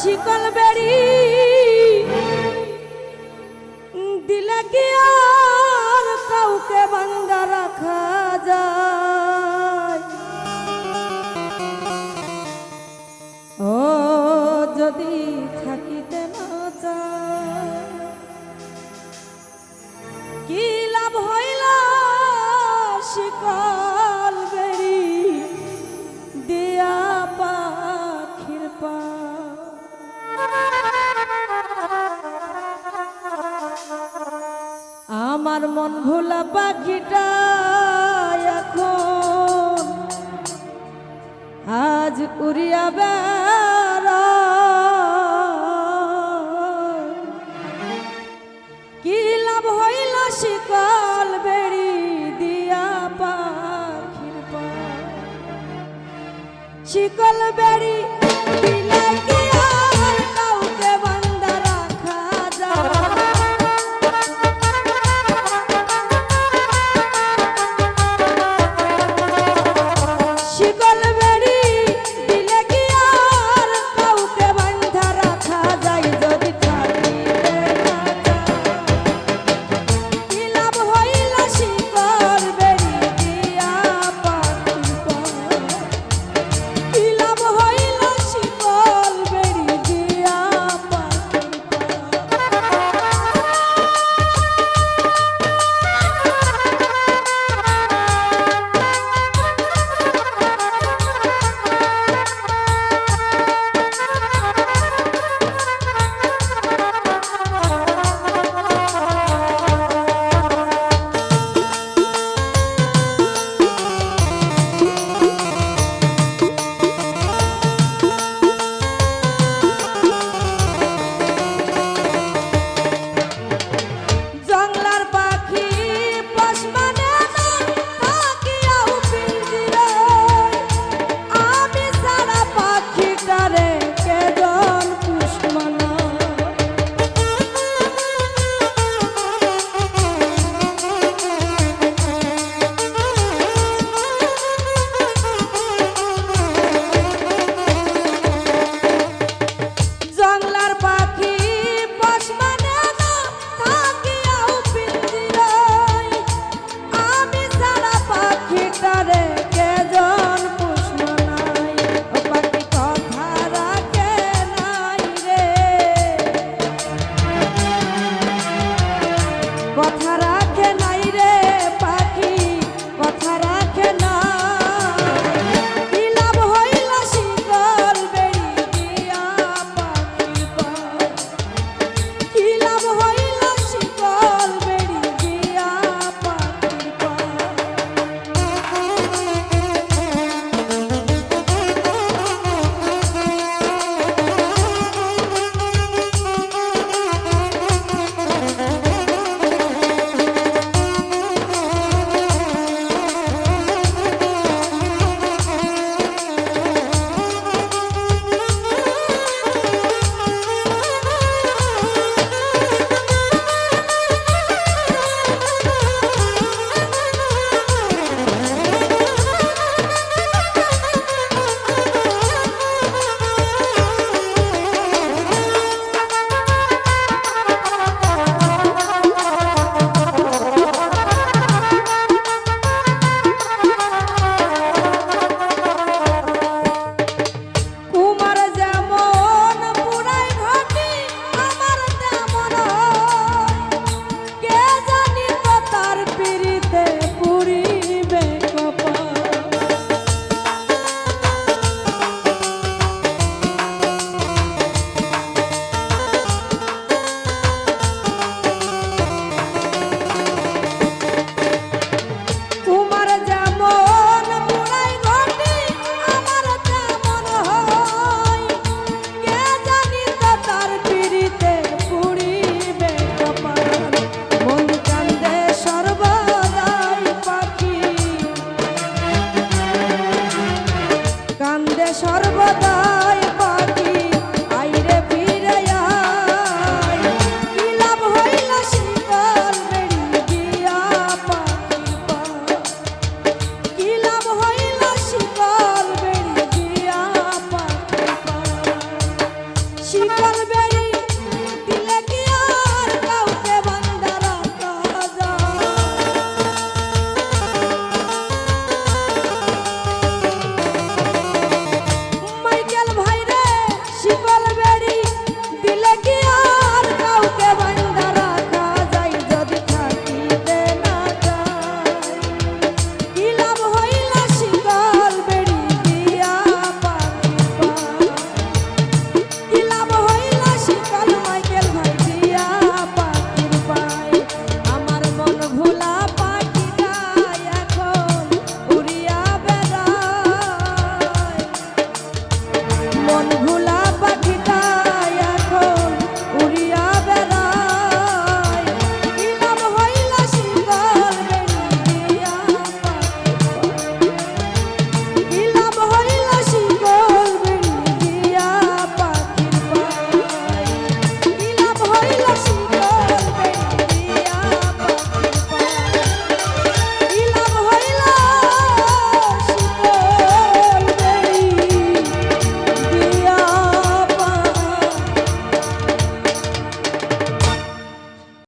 শিকল বেড়ি আমার মন ভোলা পাখিটা এখন। আজ উড়িয়া বের কি লাভ হইল শিকল বেড়ি দিয়া পাখির পা শিকল বেড়ি মন ভুলা